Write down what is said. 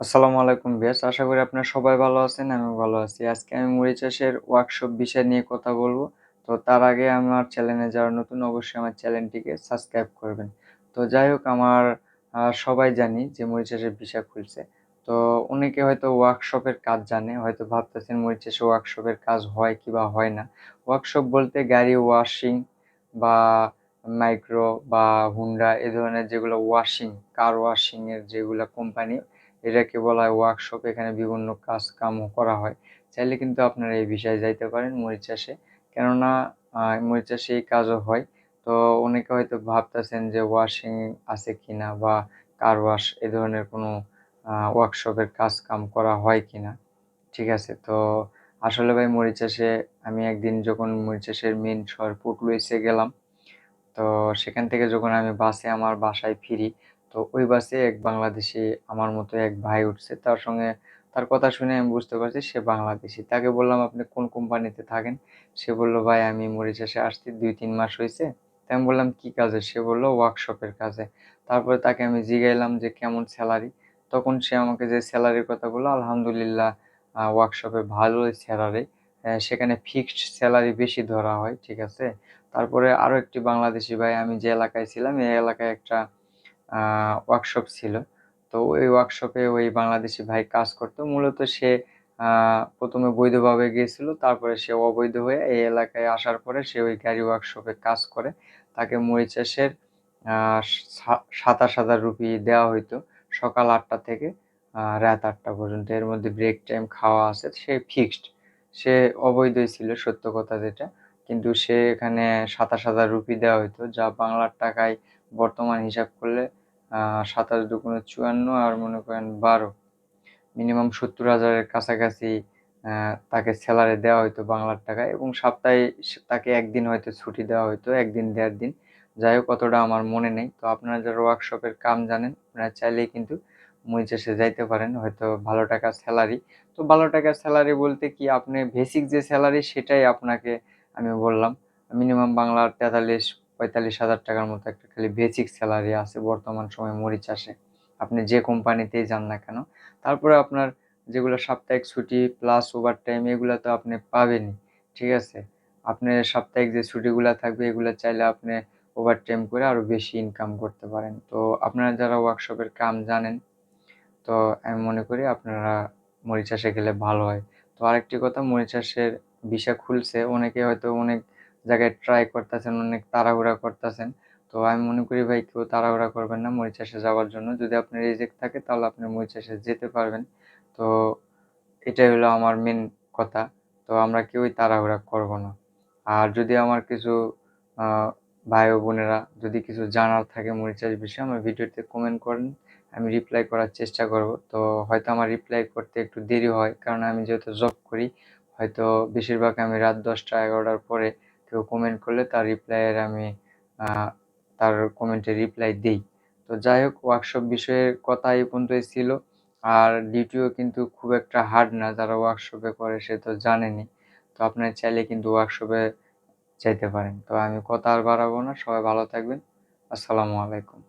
আসসালামু আলাইকুম বেশ আশা করি আপনারা সবাই ভালো আছেন আমি ভালো আছি। আজকে আমি মুড়ি চাষের ওয়ার্কশপ বিষয় নিয়ে কথা বলব। তো তার আগে আমার চ্যানেলে যারা নতুন, অবশ্যই আমার চ্যানেলটিকে সাবস্ক্রাইব করবেন। তো যাই হোক, আমার সবাই জানি যে মুড়ি চাষের বিষয় খুলছে। তো অনেকে হয়তো ওয়ার্কশপের কাজ জানে, হয়তো ভাবতেছেন মুড়ি চাষে ওয়ার্কশপের কাজ হয় কি বা হয় না। ওয়ার্কশপ বলতে গাড়ি ওয়াশিং বা মাইক্রো বা হুন্ডা এ ধরনের যেগুলো ওয়াশিং কার ওয়াশিংয়ের যেগুলো কোম্পানি এটাকে বলা হয় ওয়ার্কশপ এখানে বিভিন্ন কাজ কামও করা হয়। চাইলে কিন্তু আপনারা এই বিষয়ে যাইতে পারেন মরিচ চাষে। কেননা মরিচ চাষে এই কাজও হয়। তো অনেকে হয়তো ভাবতেছেন যে ওয়াশিং আছে কিনা বা কার ওয়াশ এ ধরনের কোনো ওয়ার্কশপের কাজ কাম করা হয় কিনা। ঠিক আছে? তো আসলে ভাই, মরিচ চাষে আমি একদিন যখন মরিচ চাষের মেন শহর পুটলুইসে গেলাম, তো সেখান থেকে যখন আমি বাসে আমার বাসায় ফিরি তো ওই বাসে এক বাংলাদেশি আমার মতো এক ভাই উঠছে। তার সঙ্গে তার কথা শুনে আমি বুঝতে পারছি সে বাংলাদেশি। তাকে বললাম, আপনি কোন কোম্পানিতে থাকেন? সে বলল, ভাই, আমি মরিচাসে আসছি, দুই তিন মাস হয়েছে তাই আমি বললাম, কী কাজে? সে বলল ওয়ার্কশপের কাজে। তারপরে তাকে আমি জিগাইলাম যে, কেমন স্যালারি তখন সে আমাকে যে স্যালারির কথা বলল, আলহামদুলিল্লাহ ওয়ার্কশপে ভালোই স্যালারি সেখানে ফিক্সড স্যালারি বেশি ধরা হয়, ঠিক আছে? তারপরে আরও একটি বাংলাদেশি ভাই, আমি যে এলাকায় ছিলাম, এই এলাকায় একটা ওয়ার্কশপ ছিল। তো ওই ওয়ার্কশপে ওই বাংলাদেশি ভাই কাজ করতো। মূলত সে প্রথমে বৈধভাবে গিয়েছিল, তারপরে সে অবৈধ হয়ে এই এলাকায় আসার পরে সে ওই গাড়ি ওয়ার্কশপে কাজ করে। তাকে মরিচ চাষের সাতাশ হাজার রুপি দেওয়া হইতো সকাল আটটা থেকে রাত আটটা পর্যন্ত। এর মধ্যে ব্রেক টাইম খাওয়া আছে। সে ফিক্সড সে অবৈধই ছিল, সত্য কথা যেটা। কিন্তু সে এখানে সাতাশ হাজার রুপি দেওয়া হইতো, যা বাংলার টাকায় বর্তমান হিসাব করলে সাতাশ দুগুণে চুয়ান্ন আর মনে করেন বারো। মিনিমাম সত্তর হাজারের কাছাকাছি তাকে স্যালারি দেওয়া হইতো বাংলার টাকায় এবং সপ্তাহে তাকে একদিন হয়তো ছুটি দেওয়া হইতো, একদিন দেড় দিন। যাই হোক, অতটা আমার মনে নেই। তো আপনারা যারা ওয়ার্কশপের কাম জানেন, আপনারা চাইলেই কিন্তু মুইচেসে যাইতে পারেন। হয়তো ভালো টাকার স্যালারি তো ভালো টাকার স্যালারি বলতে কি, আপনি বেসিক যে স্যালারি সেটাই আপনাকে আমি বললাম। মিনিমাম বাংলার তেতাল্লিশ পঁয়তাল্লিশ হাজার টাকার মতো একটা খালি বেসিক স্যালারি আছে বর্তমান সময় মরিচ চাষে আপনি যে কোম্পানিতেই যান না কেন, তারপরে আপনার যেগুলো সাপ্তাহিক ছুটি প্লাস ওভার টাইম এগুলো তো আপনি পাবেনই, ঠিক আছে? আপনি সাপ্তাহিক যে ছুটিগুলো থাকবে, এগুলো চাইলে আপনি ওভার টাইম করে আরও বেশি ইনকাম করতে পারেন। তো আপনারা যারা ওয়ার্কশপের কাম জানেন, তো আমি মনে করি আপনারা মরিচ চাষে গেলে ভালো হয়। তো আরেকটি কথা, মরিচ চাষের খুলছে, অনেকে হয়তো অনেক জায়গায় ট্রাই করতেছেন, অনেক তাড়াহুড়া করতেছেন, তো আমি মনে করি ভাই কেউ তাড়াহুড়া করবেন না মরিচ চাষে যাওয়ার জন্য। যদি আপনার রিজেক্ট থাকে তাহলে আপনি মরিচ চাষে যেতে পারবেন। তো এটাই হলো আমার মেন কথা, তো আমরা কেউই তাড়াহুড়া করব না। আর যদি আমার কিছু ভাই ও বোনেরা যদি কিছু জানার থাকে মরিচ চাষ বিষয়ে, আমার ভিডিওতে কমেন্ট করেন, আমি রিপ্লাই করার চেষ্টা করব। তো হয়তো আমার রিপ্লাই করতে একটু দেরি হয়, কারণ আমি যেহেতু জব করি, হয়তো বেশিরভাগ আমি রাত দশটা, এগারোটার পরে কেউ কমেন্ট করলে তার রিপ্লাইয়ের আমি তার কমেন্টে রিপ্লাই দিই। তো যাই হোক ওয়ার্কশপ বিষয়ের কথা এই পর্যন্তই ছিল। আর ডিউটিও কিন্তু খুব একটা হার্ড না, যারা ওয়ার্কশপে করে সে তো জানেনি। তো আপনার চাইলে কিন্তু ওয়ার্কশপে চাইতে পারেন। তো আমি কথা আর বাড়াবো না, সবাই ভালো থাকবেন। আসসালামু আলাইকুম।